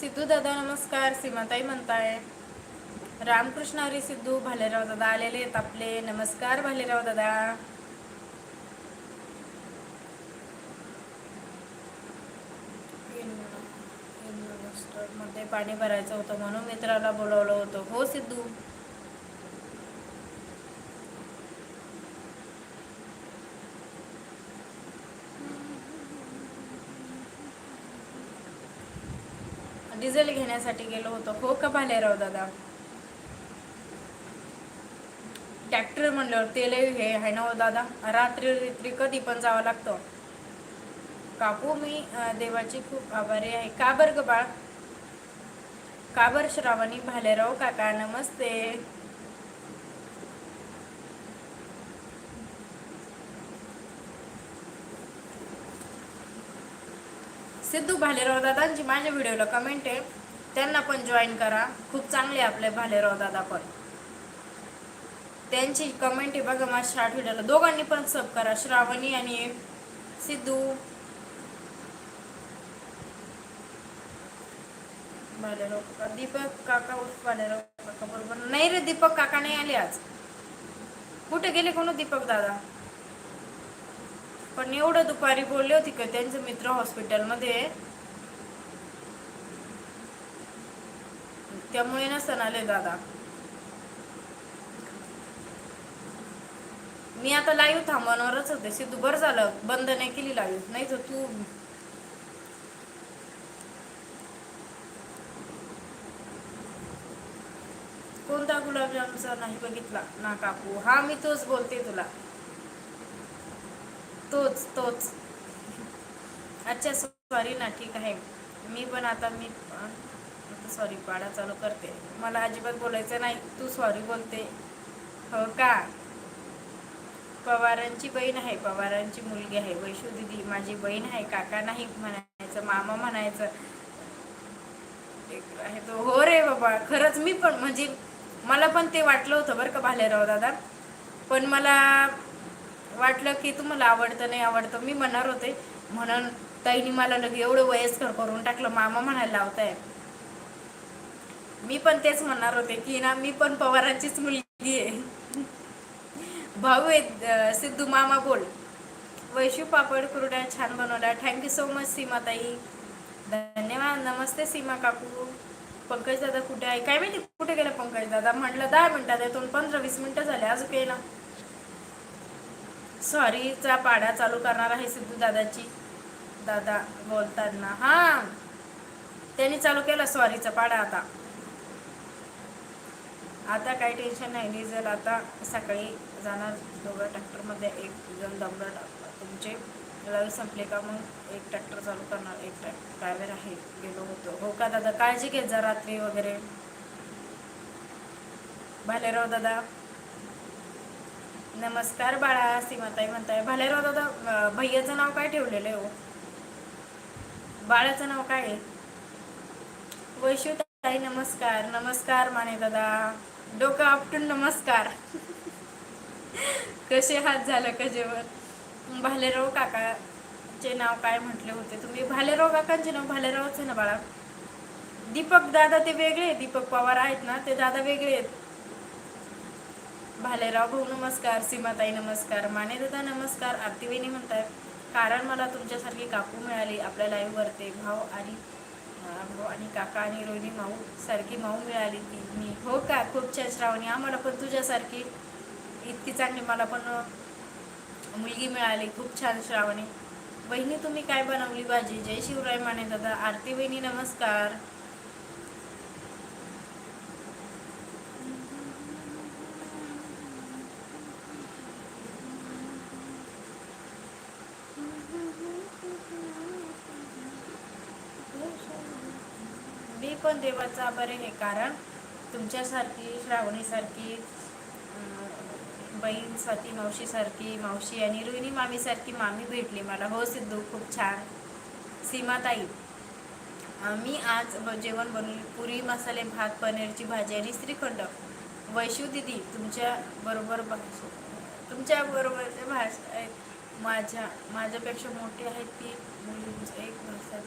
सिद्धू दादा नमस्कार. सीमाताई म्हणताय. रामकृष्ण हरी सिद्धू भालेराव दादा आलेले आहेत आपले. नमस्कार भालेराव दादा. मध्ये पाणी भरायचं होतं म्हणून मित्राला बोलवलं होतं. हो सिद्धू. डिझेल घेण्यासाठी गेलो होतो. हो का भालेराव दादा? ट्रॅक्टर म्हणल्यावर तेल हे आहे ना हो दादा? रात्री रात्री कधी पण जावं लागतं. काकू मी देवाची खूप आभारी आहे. का बरं ग बाळ? का श्रावणी? भालेराव काका नमस्ते. सिद्धू भालेराव दादांची माझ्या व्हिडिओला कमेंट आहे. त्यांना पण जॉईन करा. खूप चांगले आपले भालेराव दादा पण. त्यांची कमेंट आहे बघा माझ्या शॉर्ट व्हिडिओला दोघांनी पण सब करा. श्रावणी आणि सिद्धू. भालेराव काका दीपक काका उर्फ भालेराव काका बरोबर. नाही रे दीपक काका नाही आले आज. कुठे गेले कोण दीपक दादा? पण एवढं दुपारी बोलले होते का त्यांचे मित्र हॉस्पिटलमध्ये. आहे. त्यामुळे सण आले दादा. मी आता लाईव्ह थांबवणारच होते. सिद्धू बरं झालं. बंद नाही केली लाईव्ह नाही तर तू कोणता गुलाबजामचा नाही बघितला? ना काकू. हा मी तोच बोलते तुला. तोच तोच. अच्छा सॉरी ना ठीक आहे. मी पण आता मी सॉरी पाडा चालू करते. मला अजिबात बोलायचं नाही. तू सॉरी बोलते. हो का? पवारांची बहीण आहे. पवारांची मुलगी आहे. वैशू दिदी माझी बहीण आहे. काका नाही म्हणायचं मामा म्हणायचं. आहे तो हो रे बाबा खरंच मी पण म्हणजे मला पण ते वाटलं होतं बरं का भालेराव दादा. पण मला वाटलं की तुम्हाला आवडतं नाही आवडतं मी म्हणणार होते. म्हणून ताईने मला लगे एवढं वयस्कर करून टाकलं मामा म्हणायला लावताय. मी पण तेच म्हणणार होते की ना मी पण पवारांचीच मुलगी आहे. भाऊ आहे सिद्धू मामा बोल. वैशू पापड कुरड्या छान बनवल्या. थँक्यू सो मच सीमा ताई. धन्यवाद. नमस्ते सीमा काकू. पंकज दादा कुठे आहे? काय माहिती कुठे गेला पंकज दादा? म्हटलं दहा मिनिटात येतो पंधरा वीस मिनिटं झाले अजून काही ना. सॉरीचा पाडा चालू करणार आहे सिद्धू दादाची. दादा बोलताना. हा. त्यांनी चालू केला सॉरीचा पाडा आता. आता काही टेन्शन नाही. डिझेल आता सकाळी जाणार. दोघं ट्रॅक्टरमध्ये एक जण दमलं. तुमचे रवी संपले का? मग एक ट्रॅक्टर चालू करणार. एक ट्रॅक्टर ड्रायव्हर आहे. गेलो होतो. हो का दादा? काळजी घेत जा रात्री वगैरे. भालेराव दादा. नमस्कार बाळा सीमाताई म्हणताय. भालेराव दादा भैयाचं नाव काय ठेवलेलं आहे हो? बाळाचं नाव काय आहे? वैशू नमस्कार. नमस्कार माने दादा. डोकं आपटून नमस्कार. कसे हात झालं का जेवण? भालेराव काकाचे नाव काय म्हटले होते तुम्ही? भालेराव काकांचे नाव भालेरावच आहे ना बाळा? दीपक दादा ते वेगळे दीपक पवार आहेत ना ते दादा वेगळे आहेत. भालेराव भाऊ नमस्कार सीमाताई नमस्कार माने दादा नमस्कार आरतीवेणी म्हणताय कारण मला तुमच्यासारखी काकू मिळाली आपल्या लाईव्ह वरते भाऊ आणि भाऊ आणि काका आणि रोहिणी माऊ सारखी माऊ मिळाली ती. मी हो का? खूप छान श्रावणी. आम्हाला पण तुझ्यासारखी इतकी चांगली मला पण मुलगी मिळाली. खूप छान श्रावणी. बहिणी तुम्ही काय बनवली भाजी? जय शिवराय माने दादा आरती बहिणी नमस्कार. मी पण देवाचा आभार आहे कारण तुमच्यासारखी श्रावणीसारखी बहीण स्वाती मावशीसारखी मावशी आणि रोहिणी मामीसारखी मामी भेटली मला. हो सिद्धू खूप छान. सीमाताई मी आज जेवण बनवली पुरी मसाले भात पनीरची भाजी आणि श्रीखंड वैशू दिदी तुमच्या बरोबर भाष- तुमच्या बरोबरच्या भाषा माझ्या माझ्यापेक्षा मोठी आहेत ती म्हणजे एक भाषा